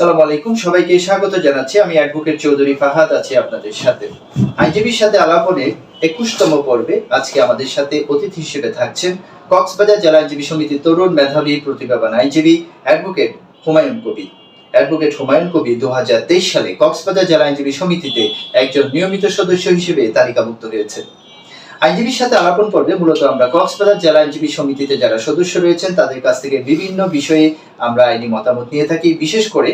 আসসালামু আলাইকুম। সবাইকে স্বাগত জানাচ্ছি। আমি অ্যাডভোকেট চৌধুরী ফাহাদ আছি আপনাদের সাথে। আইনজীবীর সাথে আলাপনে একুশতম পর্বে আজকে আমাদের সাথে অতিথি হিসেবে থাকছেন কক্সবাজার জেলা আইনজীবী সমিতি তরুণ মেধাবী প্রতিভাবান আইনজীবী অ্যাডভোকেট হুমায়ুন কবি। অ্যাডভোকেট হুমায়ুন কবি দু সালে কক্সবাজার জেলা আইনজীবী সমিতিতে একজন নিয়মিত সদস্য হিসেবে তালিকাভুক্ত হয়েছে আইনজীবীর সাথে আলাপন পর্বে মূলত আমরা কক্সবাজার জেলা আইনজীবী সমিতিতে যারা সদস্য রয়েছেন, তাদের কাছ থেকে বিভিন্ন বিষয়ে আমরা আইনি মতামত নিয়ে থাকি। বিশেষ করে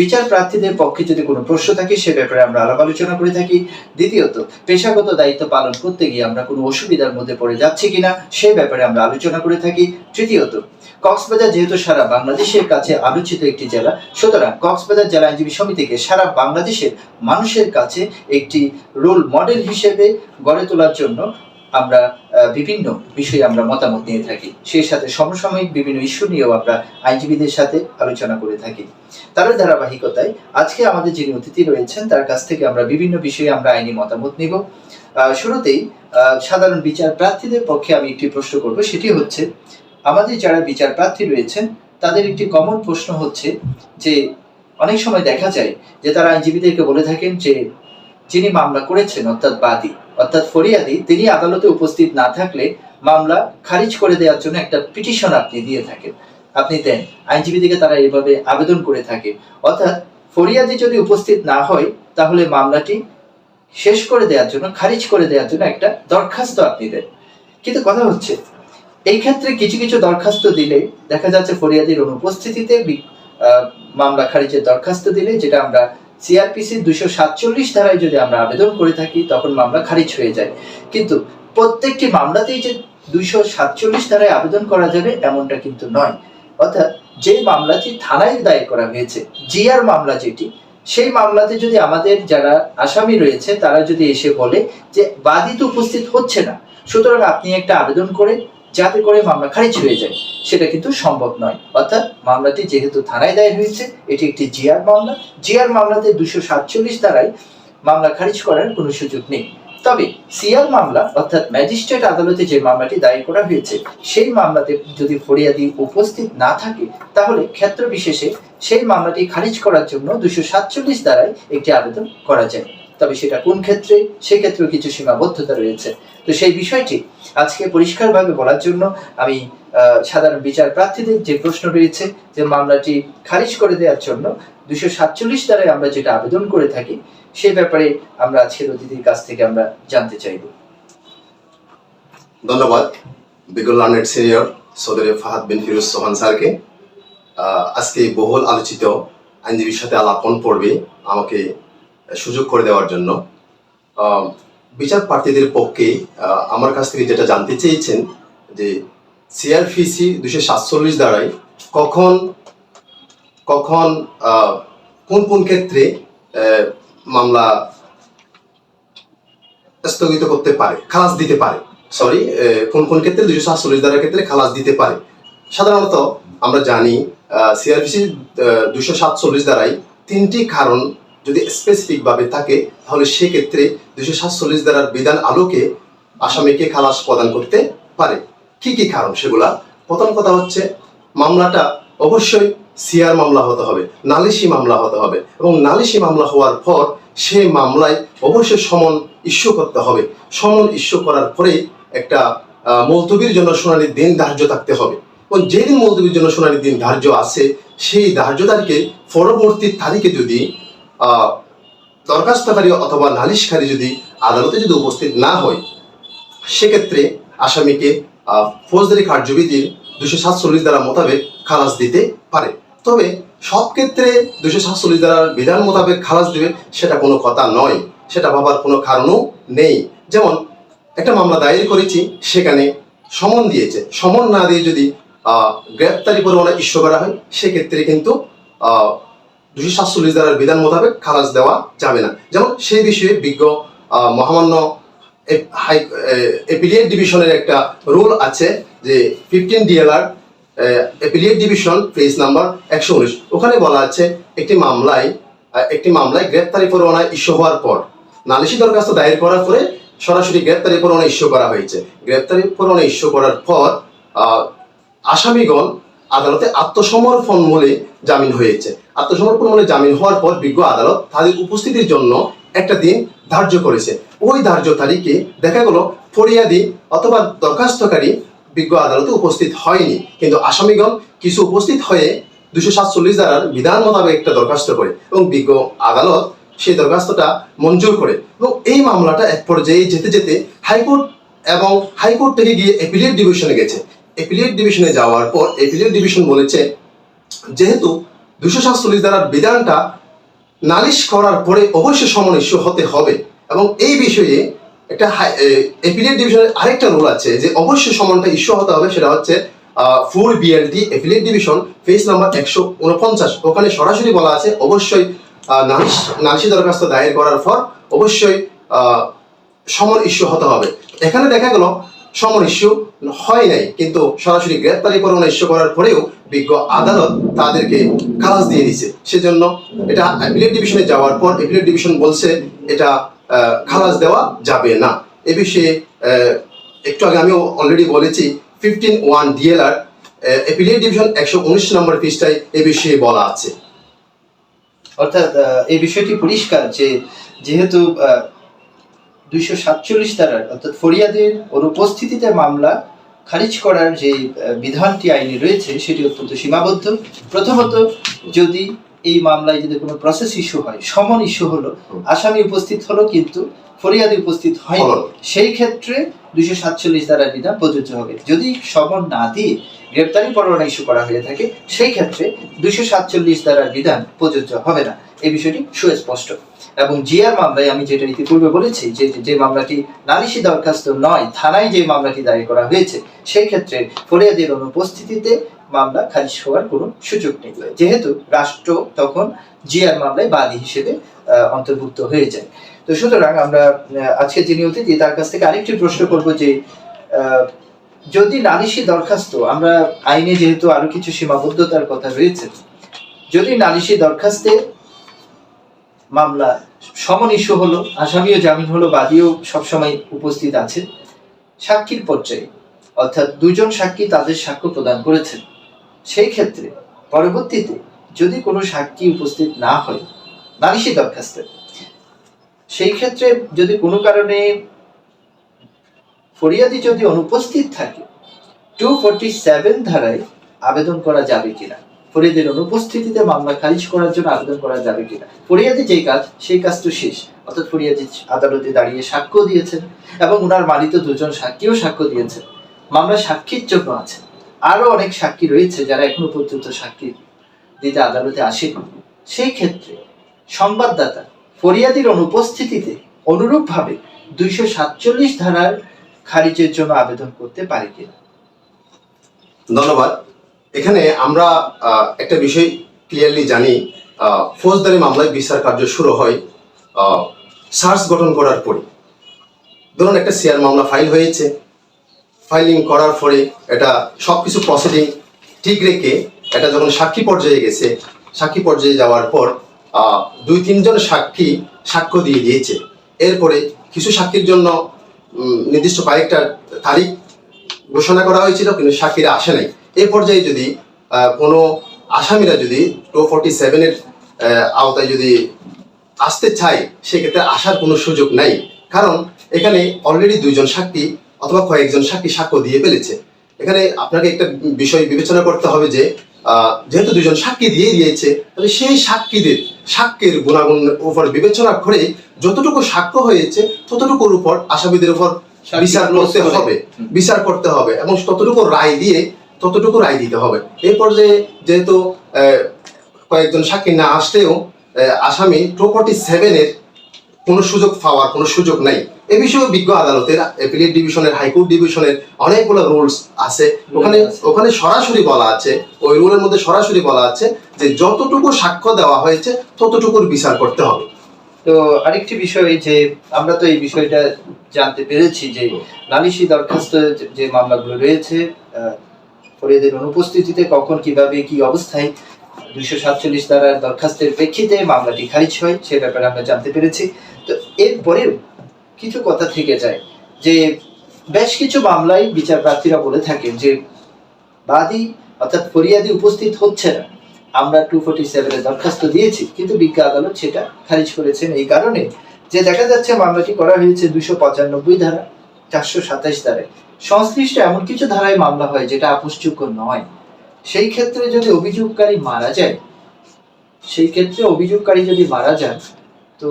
বিচার প্রার্থীদের পক্ষে যদি কোনো প্রশ্ন থাকে, সে ব্যাপারে আমরা আলাপ আলোচনা করে থাকি। দ্বিতীয়ত, পেশাগত দায়িত্ব পালন করতে গিয়ে আমরা কোনো অসুবিধার মধ্যে পড়ে যাচ্ছি কিনা, সে ব্যাপারে আমরা আলোচনা করে থাকি। তৃতীয়ত, কক্সবাজার যেহেতু সারা বাংলাদেশের কাছে আলোচিত একটি জেলা, সুতরাং কক্সবাজার জেলা আইনজীবী সমিতিকে সারা বাংলাদেশের মানুষের কাছে একটি রোল মডেল হিসেবে গড়ে তোলার জন্য আমরা বিভিন্ন বিষয়ে আমরা মতামত নিয়ে থাকি। সেই সাথে সমসাময়িক বিভিন্ন ইস্যু নিয়েও আমরা আইনজীবীদের সাথে আলোচনা করে থাকি। তার ধারাবাহিকতায় আজকে আমাদের যিনি অতিথি রয়েছেন, তার কাছ থেকে আমরা বিভিন্ন বিষয়ে আমরা আইনি মতামত নিব। শুরুতেই সাধারণ বিচার প্রার্থীদের পক্ষে আমি একটি প্রশ্ন করব। সেটি হচ্ছে, আমাদের যারা বিচার প্রার্থী রয়েছেন, তাদের একটি কমন প্রশ্ন হচ্ছে যে, অনেক সময় দেখা যায় যে তারা আইনজীবীদেরকে বলে থাকেন যে, যিনি মামলা করেছেন, অর্থাৎ বাদী অর্থাৎ ফরিয়াদি, তিনি আদালতে উপস্থিত না থাকলে মামলা খারিজ করে দেওয়ার জন্য একটা পিটিশন আপনি দিয়ে থাকেন। আপনি দেন আইনজীবীদেরকে তারা এইভাবে আবেদন করে থাকে। অর্থাৎ ফরিয়াদি যদি উপস্থিত না হয়, তাহলে মামলাটি শেষ করে দেওয়ার জন্য, খারিজ করে দেওয়ার জন্য একটা দরখাস্ত আপনি দেন। কিন্তু কথা হচ্ছে, এই ক্ষেত্রে কিছু কিছু দরখাস্ত দিলে, দেখা যাচ্ছে ফরিয়াদির অনুপস্থিতিতে মামলা খারিজের দরখাস্ত দিলে, যেটা আমরা সিআরপিসি দুশো সাতচল্লিশ ধারায় যদি আমরা আবেদন করে থাকি, তখন মামলা খারিজ হয়ে যায়। কিন্তু প্রত্যেকটি মামলাতেই যে দুইশো সাতচল্লিশ ধারায় আবেদন করা যাবে, এমনটা কিন্তু নয়। অর্থাৎ যে মামলাটি থানায় দায়ের করা হয়েছে জিআর মামলা যেটি, সেই মামলাতে যদি আমাদের যারা আসামি রয়েছে, তারা যদি এসে বলে যে বাদী তো উপস্থিত হচ্ছে না, সুতরাং আপনি একটা আবেদন করে যাতে করে মামলা খারিজ হয়ে যায়। সেটা কিন্তু সম্ভব নয়। অর্থাৎ মামলাটি যেহেতু থানায় দায়ের হয়েছে, এটি একটি জিআর মামলা। জিআর মামলাতে দুশো সাতচল্লিশ দ্বারাই মামলা খারিজ করার কোনো সুযোগ নেই। তবে সিআর মামলা, অর্থাৎ ম্যাজিস্ট্রেট আদালতে যে মামলাটি দায়ের করা হয়েছে, সেই মামলাতে যদি ফরিয়াদি উপস্থিত না থাকে, তাহলে ক্ষেত্র বিশেষে সেই মামলাটি খারিজ করার জন্য দুশো সাতচল্লিশ দ্বারাই একটি আবেদন করা যায়। তবে সেটা কোন ক্ষেত্রে? সেক্ষেত্রেও কিছু সীমাবদ্ধতা রয়েছে। তো সেই বিষয়টি আজকে পরিষ্কারভাবে বলার জন্য আমি সাধারণ বিচার প্রার্থীদের যে প্রশ্ন রয়েছে যে মামলাটি খারিজ করে দেওয়ার জন্য দুশো সাতচল্লিশ দ্বারাই আমরা যেটা আবেদন করে থাকি, সে ব্যাপারে আমরা আজকের অতিথির কাছ থেকে আমরা জানতে চাইব। ধন্যবাদ। বিগল লার্নেড সিনিয়র সদরে ফাহাদ বিন ফিরোজ সোহান স্যারকে। আজকে বহুল আলোচিত আইনজীবীর সাথে আলাপন পড়বে আমাকে সুযোগ করে দেওয়ার জন্য। বিচার প্রার্থীদের পক্ষে আমার কাছ থেকে যেটা জানতে চেয়েছেন যে সিআরপিসি দুশো সাতচল্লিশ দ্বারাই কখন কখন কোন কোন ক্ষেত্রে মামলা স্থগিত করতে পারে, খালাস দিতে পারে সরি কোন কোন ক্ষেত্রে দুশো সাতচল্লিশ ধারার ক্ষেত্রে খালাস দিতে পারে। সাধারণত আমরা জানি সিআরপিসি দুশো সাতচল্লিশ দ্বারাই তিনটি কারণ যদি স্পেসিফিক ভাবে থাকে, তাহলে সেক্ষেত্রে দুশো সাতচল্লিশ দ্বারার বিধান আলোকে আসামিকে খালাস প্রদান করতে পারে। কি কি কারণ সেগুলা? প্রথম কথা হচ্ছে, মামলাটা অবশ্যই সিআর মামলা হতে হবে, নালিশি মামলা হতে হবে এবং নালিশি মামলা হওয়ার পর সে মামলায় অবশ্যই সমন ইস্যু করতে হবে। সমন ইস্যু করার পরে একটা মুলতবির জন্য শুনানির দিন ধার্য থাকতে হবে। এবং যেদিন মুলতবির জন্য শুনানির দিন ধার্য আছে, সেই ধার্য তারিখে পরবর্তী তারিখে যদি দরখাস্তকারী অথবা নালিশকারী যদি আদালতে যদি উপস্থিত না হয়, সেক্ষেত্রে আসামিকে ফৌজদারি কার্যবিধির দুশো সাতচল্লিশ দ্বারা মোতাবেক খালাস দিতে পারে। তবে সব ক্ষেত্রে দুশো সাতচল্লিশ দ্বারার বিধান মোতাবেক খালাস দেবে সেটা কোনো কথা নয়। সেটা ভাবার কোনো কারণও নেই। যেমন, একটা মামলা দায়ের করেছি, সেখানে সমন দিয়েছে। সমন না দিয়ে যদি গ্রেপ্তারি পরোয়ানা ইস্যু করা হয়, সেক্ষেত্রে কিন্তু দুশো সাতচল্লিশ দ্বারার বিধান মোতাবেক খালাস দেওয়া যাবে না। যেমন সেই বিষয়ে বিজ্ঞ মহামান্য এপিলিয়েট ডিভিশনের একটা রুল আছে যে fifteen DLR appellate division page number একশো উনিশ। ওখানে বলা আছে একটি মামলায় একটি মামলায় গ্রেপ্তারি পরোয়ানা ইস্যু হওয়ার পর নালিশি দরখাস্ত দায়ের করার পরে সরাসরি গ্রেপ্তারি পরোয়ানা ইস্যু করা হয়েছে। গ্রেপ্তারি পরোয়ানা ইস্যু করার পর আসামিগণ আদালতে আত্মসমর্পণ মূলে জামিন হয়েছে। আত্মসমর্পণ মূলে জামিন হওয়ার পর বিজ্ঞ আদালত তাদের উপস্থিতির জন্য একটা দিন ধার্য করেছে। ওই ধার্য তারিখে দেখা গেল ফরিয়াদি অথবা দরখাস্তকারী বিজ্ঞ আদালতে উপস্থিত হয়নি। কিন্তু আসামিগণ কিছু উপস্থিত হয়ে দুশো সাতচল্লিশ ধারার বিধান মোতাবেক একটা দরখাস্ত করে এবং বিজ্ঞ আদালত সেই দরখাস্তটা মঞ্জুর করে। এবং এই মামলাটা এক পর্যায়ে যেতে যেতে হাইকোর্ট এবং হাইকোর্ট থেকে গিয়ে এপিলিয়েট ডিভিশনে গেছে। এপিলিয়েট ডিভিশনে যাওয়ার পর এপিলিয়েট ডিভিশন বলেছে, যেহেতু দুশো সাতচল্লিশ ধারার বিধানটা নালিশ করার পরে অবশ্যই সমন ইস্যু হতে হবে এবং এই বিষয়ে একটা এপিলিয়েট ডিভিশনের আরেকটা রুল আছে যে অবশ্যই সমনটা ইস্যু হতে হবে, সেটা হচ্ছে full BLT appellate division page number একশো উনপঞ্চাশ। ওখানে সরাসরি বলা আছে, অবশ্যই নালিশ নালিশি দরখাস্ত দায়ের করার পর অবশ্যই সমন ইস্যু হতে হবে। এখানে দেখা গেল সমন ইস্যু হয় নাই, কিন্তু সরাসরি গ্রেপ্তারি পরোয়ানা ইস্যু করার পরেও বিজ্ঞ আদালত তাদেরকে খালাস দিয়ে দিছে সেজন্য এটা অ্যাপিলেট ডিভিশনে যাওয়ার পর অ্যাপিলেট ডিভিশন বলছে এটা খালাস দেওয়া যাবে না। এ বিষয়ে একটু আগে আমি অলরেডি বলেছি fifteen one DLR appellate division একশো উনিশ নম্বর পৃষ্ঠায় এ বিষয়ে বলা আছে। অর্থাৎ এই বিষয়টি পরিষ্কার যে যেহেতু দুইশো সাতচল্লিশ ধারার, অর্থাৎ ফরিয়াদের অনুপস্থিতিতে মামলা খারিজ করার যে বিধানটি আইনে রয়েছে সেটি অত্যন্ত সীমাবদ্ধ। প্রথমত যদি এই মামলায় যদি কোনো প্রসেস ইস্যু হয় সমন ইস্যু হলো আসামি উপস্থিত হলো কিন্তু ফরিয়াদি উপস্থিত হয়নি সেই ক্ষেত্রে দুইশো সাতচল্লিশ দ্বারা বিধান প্রযোজ্য হবে। যদি সমন না দিয়ে গ্রেপ্তারি পরোয়ানা ইস্যু করা হয়ে থাকে সেই ক্ষেত্রে দুইশো সাতচল্লিশ ধারার বিধান প্রযোজ্য হবে না। এই বিষয়টি সুস্পষ্ট। এবং জিআর মামলায় আমি যেটা ইতিপূর্বে বলেছি যে যে মামলাটি নালিশি দরখাস্ত নয়, থানায় যে মামলাটি দায়ের করা হয়েছে, সেই ক্ষেত্রে ফরিয়াদের অনুপস্থিতিতে মামলা খারিজ হওয়ার কোনো সুযোগ নেই। যেহেতু রাষ্ট্র তখন জিআর মামলায় বাদী হিসেবে অন্তর্ভুক্ত হয়ে যায়। তো সুতরাং আমরা আজকে যিনি অতিথি, তার কাছ থেকে আরেকটি প্রশ্ন করব যে যদি নালিশি দরখাস্ত, আমরা আইনে যেহেতু আরও কিছু সীমাবদ্ধতার কথা রয়েছে, যদি নালিশি দরখাস্তে মামলা সমন ইস্যু হলো, আসামিও জামিন হলো, বাদীও সবসময় উপস্থিত আছে। সাক্ষীর পর্যায়ে, অর্থাৎ দুজন সাক্ষী তাদের সাক্ষ্য প্রদান করেছেন। সেই ক্ষেত্রে পরবর্তীতে যদি কোনো সাক্ষী উপস্থিত না হয় নালিশি দরখাস্তে। সেই ক্ষেত্রে যদি কোনো কারণে ফরিয়াদি যদি অনুপস্থিত থাকে টু ফোরটি সেভেন ধারায় আবেদন করা যাবে কিনা? ফরিয়াদের অনুপস্থিতিতে মামলা খারিজ করার জন্য আবেদন করা যাবে কিনা? ফরিয়াদি যেই কাজ, সেই কাজ তো শেষ। অর্থাৎ ফরিয়াদি আদালতে দাঁড়িয়ে সাক্ষ্য দিয়েছেন এবং ওনার মানিত দুজন সাক্ষীও সাক্ষ্য দিয়েছেন। মামলা সাক্ষীর জন্য আছে। আরও অনেক সাক্ষী রয়েছে যারা এখনও পর্যন্ত সাক্ষী দিতে আদালতে আসেনি। সেই ক্ষেত্রে সংবাদদাতা ফরিয়াদির অনুপস্থিতিতে অনুরূপভাবে দুইশো সাতচল্লিশ ধারার খারিজের জন্য আবেদন করতে পারে কিনা? ধন্যবাদ। এখানে আমরা একটা বিষয় ক্লিয়ারলি জানি ফৌজদারি মামলায় বিচার কার্য শুরু হয় সার্চ গঠন করার পরে। ধরুন একটা শেয়ার মামলা ফাইল হয়েছে। ফাইলিং করার পরে এটা সব কিছু প্রসিডিং ঠিক রেখে এটা যখন সাক্ষী পর্যায়ে গেছে, সাক্ষী পর্যায়ে যাওয়ার পর দুই, তিনজন সাক্ষী সাক্ষ্য দিয়ে দিয়েছে। এরপরে কিছু সাক্ষীর জন্য নির্দিষ্ট কয়েকটা তারিখ ঘোষণা করা হয়েছিল, কিন্তু সাক্ষীরা আসে নাই। এই পর্যায়ে যদি কোনো আসামিরা যদি টু ফোরটি সেভেনের আওতায় যদি আসতে চায় সেক্ষেত্রে আসার কোনো সুযোগ নাই। কারণ এখানে অলরেডি দুইজন সাক্ষী অথবা কয়েকজন সাক্ষী সাক্ষ্য দিয়ে ফেলেছে। এখানে আপনাকে একটা বিষয় বিবেচনা করতে হবে যে যেহেতু দুজন সাক্ষী দিয়ে দিয়েছে তাহলে সেই সাক্ষীদের সাক্ষ্যের গুণাগুণ উপর বিবেচনা করে যতটুকু সাক্ষ্য হয়েছে ততটুকুর উপর আসামিদের উপর বিচার করতে হবে। বিচার করতে হবে এবং ততটুকু রায় দিয়ে ততটুকু রায় দিতে হবে। এই পর্যায়ে যেহেতু কয়েকজন সাক্ষী না আসলেও আসামি টু ফোর্টি সেভেনের কোনো সুযোগ পাওয়ার কোনো সুযোগ নাই। এ বিষয়ে বিজ্ঞ আদালতের অ্যাপিলেট ডিভিশনের হাইকোর্ট ডিভিশনের অনেকগুলো রুলস আছে। ওখানে ওখানে সরাসরি বলা আছে ওই রুলের মধ্যে সরাসরি বলা আছে যে যতটুকু সাক্ষ্য দেওয়া হয়েছে ততটুকুর বিচার করতে হবে। তো আরেকটি বিষয় যে আমরা তো এই বিষয়টা জানতে পেরেছি যে নালিশি দরখাস্ত যে- মামলাগুলো রয়েছে ফরিয়াদের অনুপস্থিতিতে কখন, কীভাবে, কি অবস্থায়? দুইশো সাতচল্লিশ দ্বারা দরখাস্তের প্রেক্ষিতে মামলাটি খারিজ হয়, সে ব্যাপারে আমরা জানতে পেরেছি। তো এরপরেও কিছু কথা থেকে যায় যে বেশ কিছু মামলায় বিচার প্রার্থীরা বলে থাকেন যে বাদী অর্থাৎ ফরিয়াদি উপস্থিত হচ্ছে না। আমরা টু ফোর্টি সেভেনে দরখাস্ত দিয়েছি, কিন্তু বিজ্ঞ আদালত সেটা খারিজ করেছেন এই কারণে যে দেখা যাচ্ছে মামলাটি করা হয়েছে দুশো পঁচানব্বই ধারা, চারশো সাতাইশ ধারায়। সংশ্লিষ্ট এমন কিছু ধারায় মামলা হয় যেটা আপোষযোগ্য নয়। সেই ক্ষেত্রে যদি অভিযোগকারী মারা যায়, সেই ক্ষেত্রে অভিযোগকারী যদি মারা যান, তো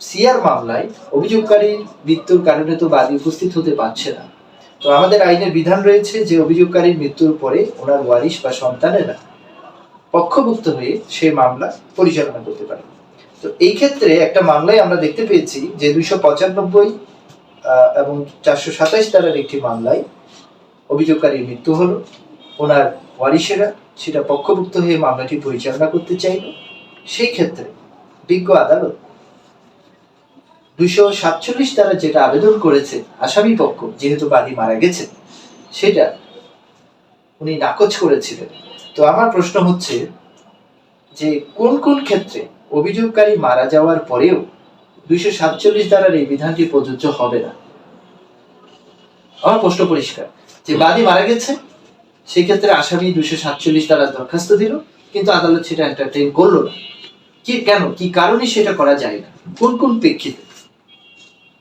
সিআর মামলায় অভিযোগকারীর মৃত্যুর কারণে তো বাদী উপস্থিত হতে পারছে না। তো আমাদের আইনের বিধান রয়েছে যে অভিযোগকারীর মৃত্যুর পরে ওনার ওয়ারিশ বা সন্তানেরা পক্ষভুক্ত হয়ে সে মামলা পরিচালনা করতে পারে। তো এই ক্ষেত্রে একটা মামলায় আমরা দেখতে পেয়েছি যে দুইশো পঁচানব্বই এবং চারশো সাতাইশ ধারার একটি মামলায় অভিযোগকারীর মৃত্যু হল। ওনার ওয়ারিসেরা সেটা পক্ষভুক্ত হয়ে মামলাটি পরিচালনা করতে চাইল। সেই ক্ষেত্রে বিজ্ঞ আদালত দুইশো সাতচল্লিশ দ্বারা যেটা আবেদন করেছে আসামি পক্ষ, যেহেতু বাদী মারা গেছে, সেটা উনি নাকচ করেছিলেন। তো আমার প্রশ্ন হচ্ছে যে কোন কোন ক্ষেত্রে অভিযোগকারী মারা যাওয়ার পরেও দুইশো সাতচল্লিশ দ্বারার এই বিধানটি প্রযোজ্য হবে না। আমার প্রশ্ন পরিষ্কার, যে বাদী মারা গেছে সেই ক্ষেত্রে আসামি দুশো সাতচল্লিশ দ্বারা দরখাস্ত দিল, কিন্তু আদালত সেটা এন্টারটেইন করল না। কি, কেন, কি কারণে সেটা করা যায় না? কোন কোন প্রেক্ষিতে?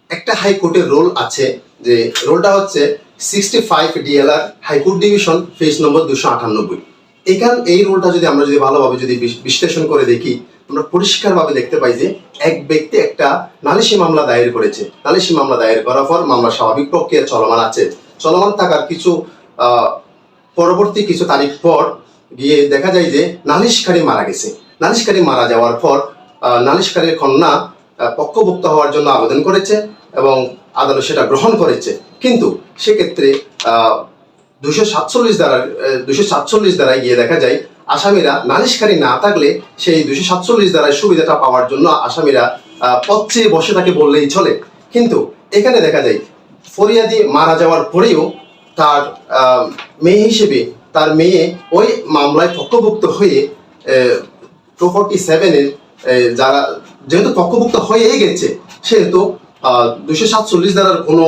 একটা হাইকোর্টের রোল আছে, যে রোলটা হচ্ছে sixty five DLR High Court division page number দুশো আটানব্বই। এখান, এই রোলটা যদি আমরা যদি ভালোভাবে যদি বিশ- বিশ্লেষণ করে দেখি আমরা পরিষ্কারভাবে দেখতে পাই যে এক ব্যক্তি একটা নালিশি মামলা দায়ের করেছে। নালিশি মামলা দায়ের করার পর মামলা স্বাভাবিক প্রক্রিয়া চলমান আছে। চলমান থাকার কিছু পরবর্তী কিছু তারিখ পর গিয়ে দেখা যায় যে নালিশকারী মারা গেছে। নালিশকারী মারা যাওয়ার পর নালিশকারীর কন্যা পক্ষভুক্ত হওয়ার জন্য আবেদন করেছে এবং আদালত সেটা গ্রহণ করেছে। কিন্তু সেক্ষেত্রে দুশো সাতচল্লিশ দ্বারা দুশো সাতচল্লিশ দ্বারায় গিয়ে দেখা যায় আসামিরা নালিশকারী না থাকলে সেই দুশো সাতচল্লিশ দ্বারায় সুবিধাটা পাওয়ার জন্য আসামিরা পথ চেয়ে বসে থাকে বললেই চলে। কিন্তু এখানে দেখা যায়, ফরিয়াদি মারা যাওয়ার পরেও তার মেয়ে হিসেবে তার মেয়ে ওই মামলায় পক্ষভুক্ত হয়ে টু ফোরটি সেভেনের যারা যেহেতু পক্ষভুক্ত হয়েই গেছে, সেহেতু দুশো সাতচল্লিশ দ্বারার কোনো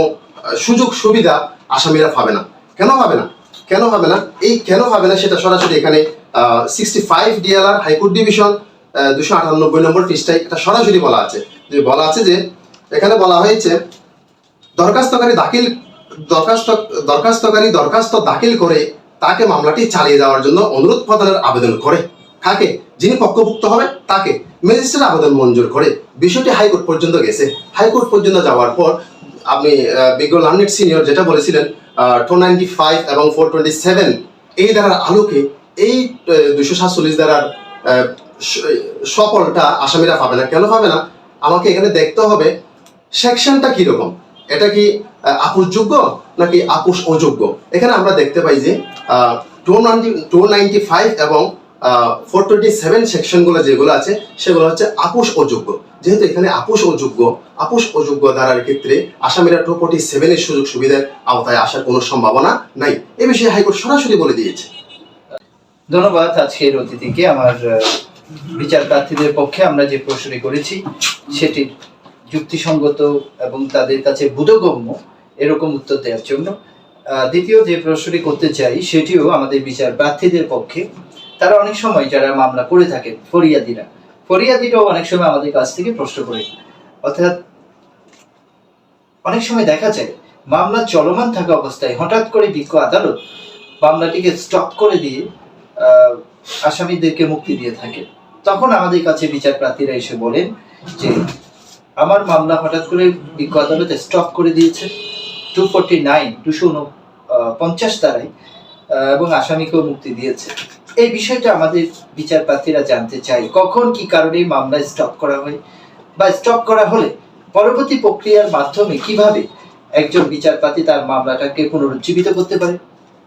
সুযোগ সুবিধা আসামিরা পাবে না। কেন পাবে না? কেন পাবে না? এই কেন পাবে না সেটা সরাসরি এখানে sixty five DLR High Court division দুশো আটানব্বই নম্বর পৃষ্ঠায় এটা সরাসরি বলা আছে। যে বলা আছে যে, এখানে বলা হয়েছে, দরখাস্তকারী দাখিল, দরখাস্ত, দরখাস্তকারী দরখাস্ত দাখিল করে তাকে মামলাটি চালিয়ে দেওয়ার জন্য অনুরোধ প্রদানের আবেদন করে। কাকে? যিনি পক্ষভুক্ত হবে, তাকে। ম্যাজিস্ট্রেট আবেদন মঞ্জুর করে। বিষয়টি হাইকোর্ট পর্যন্ত গেছে। হাইকোর্ট পর্যন্ত যাওয়ার পর, আপনি বিজ্ঞ লার্নেট সিনিয়র যেটা বলেছিলেন টু নাইনটি ফাইভ এবং ফোর টোয়েন্টি সেভেন এই দ্বারার আলোকে এই দুশো সাতচল্লিশ দ্বারার সফলটা আসামিরা পাবে না। কেন পাবে না? আমাকে এখানে দেখতে হবে সেকশনটা কীরকম? এটা কি আপোষযোগ্য নাকি আপোষ অযোগ্য? এখানে আমরা দেখতে পাই যে two ninety two ninety five এবং ফোর টোয়েন্টি সেভেন সেকশনগুলো যেগুলো আছে, সেগুলো হচ্ছে আপোষ অযোগ্য। যেহেতু এখানে আপোষ অযোগ্য আপোষ অযোগ্য ধারার ক্ষেত্রে আসামিরা টু ফোর্টি সেভেনের সুযোগ সুবিধার আওতায় আসার কোনো সম্ভাবনা নাই। এ বিষয়ে হাইকোর্ট সরাসরি বলে দিয়েছে। ধন্যবাদ আজকের অতিথিকে। আমার বিচার প্রার্থীদের পক্ষে আমরা যে প্রশ্নটি করেছি, সেটি যুক্তিসঙ্গত এবং তাদের কাছে বোধগম্য, এরকম উত্তর দেওয়ার জন্য। দ্বিতীয় যে প্রশ্নটি করতে চাই, সেটিও আমাদের বিচার প্রার্থীদের পক্ষে। তারা অনেক সময় যারা মামলা করে থাকেন ফরিয়াদিরা, ফরিয়াদিরাও অনেক সময় আমাদের কাছ থেকে প্রশ্ন করে। অর্থাৎ, অনেক সময় দেখা যায়, মামলা চলমান থাকা অবস্থায় হঠাৎ করে বিজ্ঞ আদালত মামলাটিকে স্টপ করে দিয়ে আসামিদেরকে মুক্তি দিয়ে থাকে। তখন আমাদের কাছে বিচার প্রার্থীরা এসে বলেন যে আমার মামলা হঠাৎ করে বিজ্ঞ আদালতে স্টপ করে দিয়েছে। টু ফোরটি নাইন দুশো পঞ্চাশ আহ, এবং আসামিকেও মুক্তি দিয়েছে। এই বিষয়টা আমাদের বিচার প্রার্থীরা জানতে চাই কখন কি কারণে মামলা স্টপ করা হয় বা স্টপ করা হলে পরবর্তী প্রক্রিয়ার মাধ্যমে কীভাবে একজন বিচারপতি তার মামলাটাকে পুনরুজ্জীবিত করতে পারে।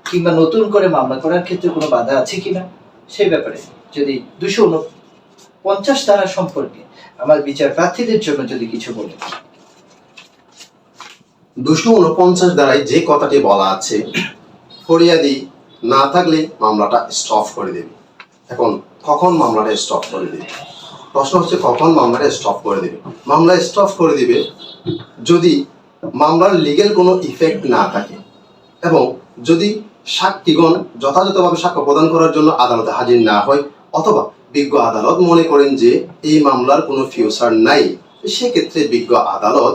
কিংবা নতুন করে মামলা করার ক্ষেত্রে কোনো বাধা আছে কিনা? সেই ব্যাপারে যদি দুশো পঞ্চাশ ধারা সম্পর্কে আমার বিচার প্রার্থীদের জন্য যদি কিছু বলে দুশো উনপঞ্চাশ দ্বারাই যে কথাটি বলা আছে, ফরিয়াদি না থাকলে মামলাটা স্টপ করে দেবে। এখন কখন মামলাটা স্টপ করে দেবে? প্রশ্ন হচ্ছে কখন মামলাটা স্টপ করে দেবে? মামলা স্টপ করে দিবে যদি মামলার লিগেল কোনো ইফেক্ট না থাকে এবং যদি সাক্ষীগণ যথাযথভাবে সাক্ষ্য প্রদান করার জন্য আদালতে হাজির না হয়, অথবা বিজ্ঞ আদালত মনে করেন যে এই মামলার কোনো ফিউচার নাই। সেক্ষেত্রে বিজ্ঞ আদালত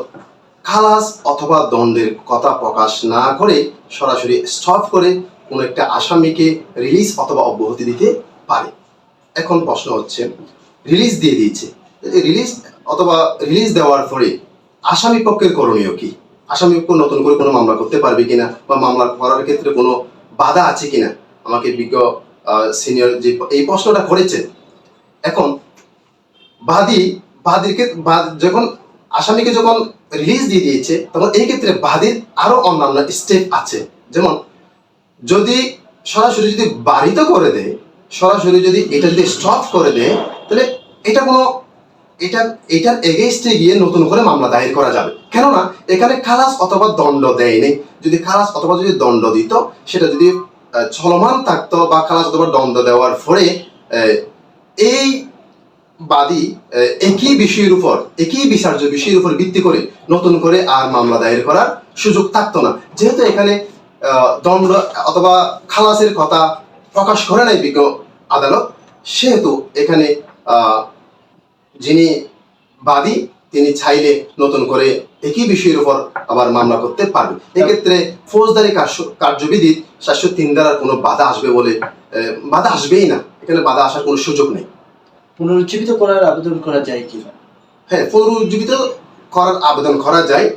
খালাস অথবা দণ্ডের কথা প্রকাশ না করে সরাসরি স্টপ করে কোনো একটা আসামিকে রিলিজ অথবা অব্যাহতি দিতে পারে। এখন প্রশ্ন হচ্ছে, রিলিজ দিয়ে দিয়েছে। রিলিজ অথবা রিলিজ দেওয়ার পরে আসামি পক্ষের করণীয় কি? আসামি পক্ষ নতুন করে কোনো মামলা করতে পারবে কিনা বা মামলা করার ক্ষেত্রে কোনো বাধা আছে কিনা? আমাকে বিজ্ঞ সিনিয়র যে এই প্রশ্নটা করেছে এখন, বাদী, বাদীকে বাদ- যখন আসামিকে যখন রিলিজ দিয়ে দিয়েছে, তখন এই ক্ষেত্রে বাদীর আরও অন্যান্য স্টেপ আছে। যেমন, যদি সরাসরি যদি বাড়িতে করে দেয়, সরাসরি যদি এটা যদি স্টপ করে দেয়, তাহলে এটা কোনো এটা এটার এগেইনস্টে গিয়ে নতুন করে মামলা দায়ের করা যাবে। কেননা, এখানে খালাস অথবা দণ্ড দেয়নি যদি খালাস অথবা যদি দণ্ড দিত, সেটা যদি চলমান থাকতো বা খালাস অথবা দণ্ড দেওয়ার ফলে এই বাদী একই বিষয়ের উপর, একই বিচার্য বিষয়ের উপর ভিত্তি করে নতুন করে আর মামলা দায়ের করার সুযোগ থাকতো না। যেহেতু এখানে দণ্ড অথবা খালাসের কথা প্রকাশ করে নাই বিজ্ঞ আদালত, সেহেতু এখানে যিনি বাদী তিনি চাইলে নতুন করে একই বিষয়ের উপর আবার মামলা করতে পারবে। এক্ষেত্রে ফৌজদারি কার্য- কার্যবিধির সাতশো তিন দ্বারার কোনো বাধা আসবে বলে বাধা আসবেই না। এখানে বাধা আসার কোনো সুযোগ নেই। পুনরুজ্জীবিত করার আবেদন করা যায় কিনা হ্যাঁ পুনরুজ্জীবিত করার আবেদন করা যায়।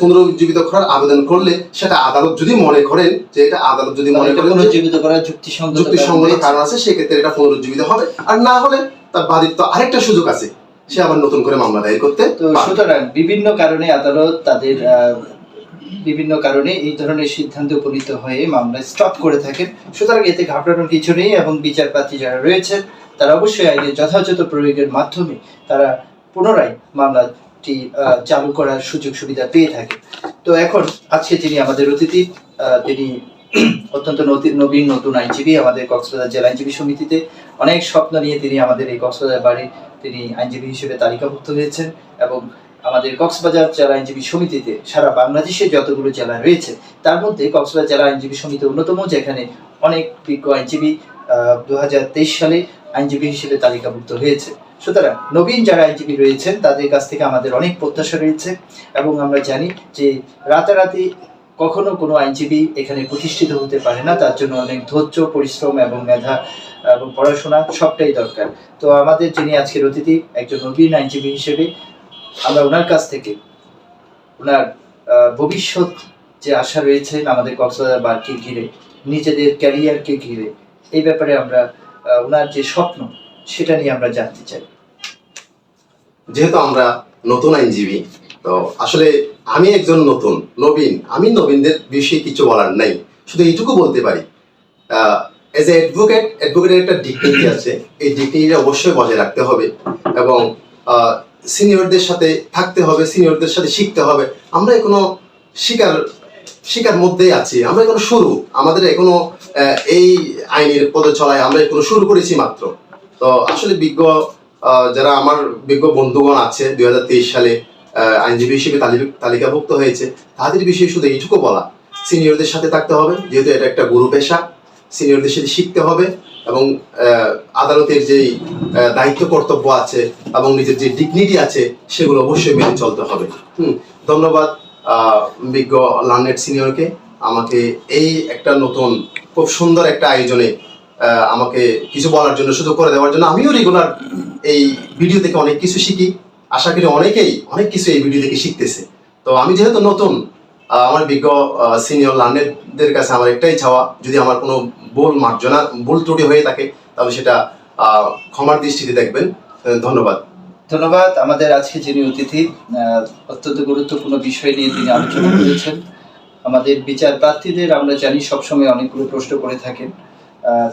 পুনরুজ্জীবিত করার আবেদন করলে সেটা আদালত যদি মনে করেন যে এটা আদালত যদি মনে করেন পুনরুজ্জীবিত করার যুক্তিসঙ্গত যুক্তিসঙ্গত কারণ আছে সেক্ষেত্রে এটা পুনরুজ্জীবিত হবে। আর না হলে তার বাদীর তো আরেকটা সুযোগ আছে। সে আবার নতুন করে মামলা দায়ের করতে তো সুতরাং বিভিন্ন কারণে আদালত তাদের বিভিন্ন কারণে এই ধরনের সিদ্ধান্তে উপনীত হয়ে মামলা স্টপ করে থাকেন। সুতরাং এতে ঘাবড়ানোর কিছু নেই এবং বিচারপ্রার্থী যারা রয়েছেন তারা অবশ্যই আইনের যথাযথ প্রয়োগের মাধ্যমে তারা পুনরায় মামলাটি চালু করার সুযোগ সুবিধা পেয়ে থাকে তো এখন আজকে যিনি আমাদের অতিথি তিনি অত্যন্ত নতি- নবীন, নতুন আইনজীবী, আমাদের কক্সবাজার জেলা আইনজীবী সমিতিতে অনেক স্বপ্ন নিয়ে তিনি আমাদের এই কক্সবাজার বাড়ি তিনি আইনজীবী হিসেবে তালিকাভুক্ত হয়েছেন এবং আমাদের কক্সবাজার জেলা আইনজীবী সমিতিতে সারা বাংলাদেশে যতগুলো জেলা রয়েছে, তার মধ্যে কক্সবাজার জেলা আইনজীবী সমিতি অন্যতম, যেখানে অনেক বিজ্ঞ আইনজীবী দু সালে আইনজীবী হিসেবে তালিকাভুক্ত হয়েছে। সুতরাং নবীন যারা আইনজীবী রয়েছেন, তাদের কাছ থেকে আমাদের অনেক প্রত্যাশা রয়েছে এবং আমরা জানি যে রাতারাতি কখনো কোনো আইনজীবী এখানে প্রতিষ্ঠিত হতে পারে না, তার জন্য অনেক ধৈর্য, পরিশ্রম এবং মেধা এবং পড়াশোনা সবটাই দরকার। তো আমাদের যিনি আজকের অতিথি, একজন নবীন আইনজীবী হিসেবে, আমরা ওনার কাছ থেকে ওনার ভবিষ্যৎ যে আশা রয়েছে আমাদের কক্সবাজার বারকে ঘিরে, নিজেদের ক্যারিয়ারকে ঘিরে, এই ব্যাপারে আমরা ওনার যে স্বপ্ন, সেটা নিয়ে আমরা জানতে চাই। যেহেতু আমরা নতুন আইনজীবী, তো আসলে আমি একজন নতুন, নবীন। আমি নবীনদের বিষয়ে কিছু বলার নাই। শুধু এইটুকু বলতে পারি এজ এ অ্যাডভোকেট অ্যাডভোকেটের একটা ডিগনিটি আছে। এই ডিগনিটিটা অবশ্যই বজায় রাখতে হবে এবং সিনিয়রদের সাথে থাকতে হবে সিনিয়রদের সাথে শিখতে হবে। আমরা এখনও শিকার শিকার মধ্যেই আছি। আমরা এখনও শুরু। আমাদের এখনও এই আইনের পদে চলায় আমরা এখনও শুরু করেছি মাত্র। তো আসলে বিজ্ঞ যারা আমার বিজ্ঞ বন্ধুগণ আছে, দুই হাজার তেইশ সালে আইনজীবী হিসেবে তালি- তালিকাভুক্ত হয়েছে। তাদের বিষয়ে শুধু এইটুকু বলা সিনিয়রদের সাথে থাকতে হবে, যেহেতু এটা একটা গুরু পেশা সিনিয়রদের সাথে শিখতে হবে এবং আদালতের যেই দায়িত্ব কর্তব্য আছে এবং নিজের যে ডিগনিটি আছে, সেগুলো অবশ্যই মেনে চলতে হবে। হুম, ধন্যবাদ বিজ্ঞ লার্নেট সিনিয়রকে আমাকে এই একটা নতুন, খুব সুন্দর একটা আয়োজনে আমাকে কিছু বলার জন্য সুযোগ করে দেওয়ার জন্য আমিও রেগুলার এই ভিডিও থেকে অনেক কিছু শিখি। আশা করি অনেকেই অনেক কিছু এই ভিডিও থেকে শিখতেছে। তো আমি যেহেতু নতুন আমার বিজ্ঞ সিনিয়র লার্নেটদের কাছে আমার একটাই চাওয়া, যদি আমার কোনো ভুল মার্জনা, ভুল ত্রুটি হয়ে থাকে, তাহলে সেটা ক্ষমার দৃষ্টিতে দেখবেন। ধন্যবাদ। ধন্যবাদ। আমাদের আজকে যিনি অতিথি অত্যন্ত গুরুত্বপূর্ণ বিষয় নিয়ে তিনি আলোচনা করেছেন। আমাদের বিচার প্রার্থীদের আমরা জানি সবসময় অনেকগুলো প্রশ্ন করে থাকেন।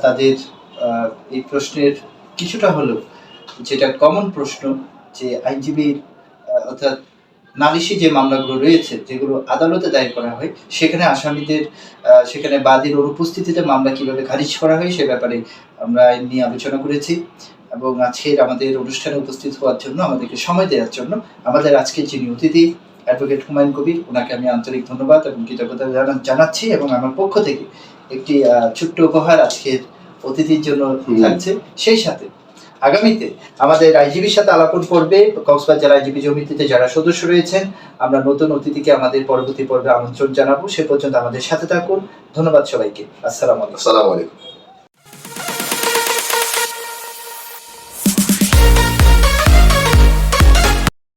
তাদের এই প্রশ্নের কিছুটা হলো, যেটা কমন প্রশ্ন যে আইনজীবীর অর্থাৎ নালিশি যে মামলাগুলো রয়েছে যেগুলো আদালতে দায়ের করা হয় সেখানে আসামিদের সেখানে বাদীর অনুপস্থিতিতে মামলা কীভাবে খারিজ করা হয় সে ব্যাপারে আমরা আইন নিয়ে আলোচনা করেছি এবং আজকের আমাদের অনুষ্ঠানে উপস্থিত হওয়ার জন্য আমাদেরকে সময় দেওয়ার জন্য আমাদের আজকের যিনি অতিথি অ্যাডভোকেট হুমায়ুন কবির ওনাকে আমি আন্তরিক ধন্যবাদ এবং কৃতজ্ঞতা জানা- জানাচ্ছি এবং আমার পক্ষ থেকে একটি আহ, ছোট্ট উপহার আজকের অতিথির জন্য। থাকছে সেই সাথে আগামীতে আমাদের আইজিবির সাথে আলাপন পর্বে কক্সবাজার আইজিবি জমিতে যারা সদস্য রয়েছেন, আমরা নতুন অতিথিকে আমাদের পরবর্তী পর্বে আমন্ত্রণ জানাব। সে পর্যন্ত আমাদের সাথে থাকুন। ধন্যবাদ সবাইকে। আসসালামু আলাইকুম।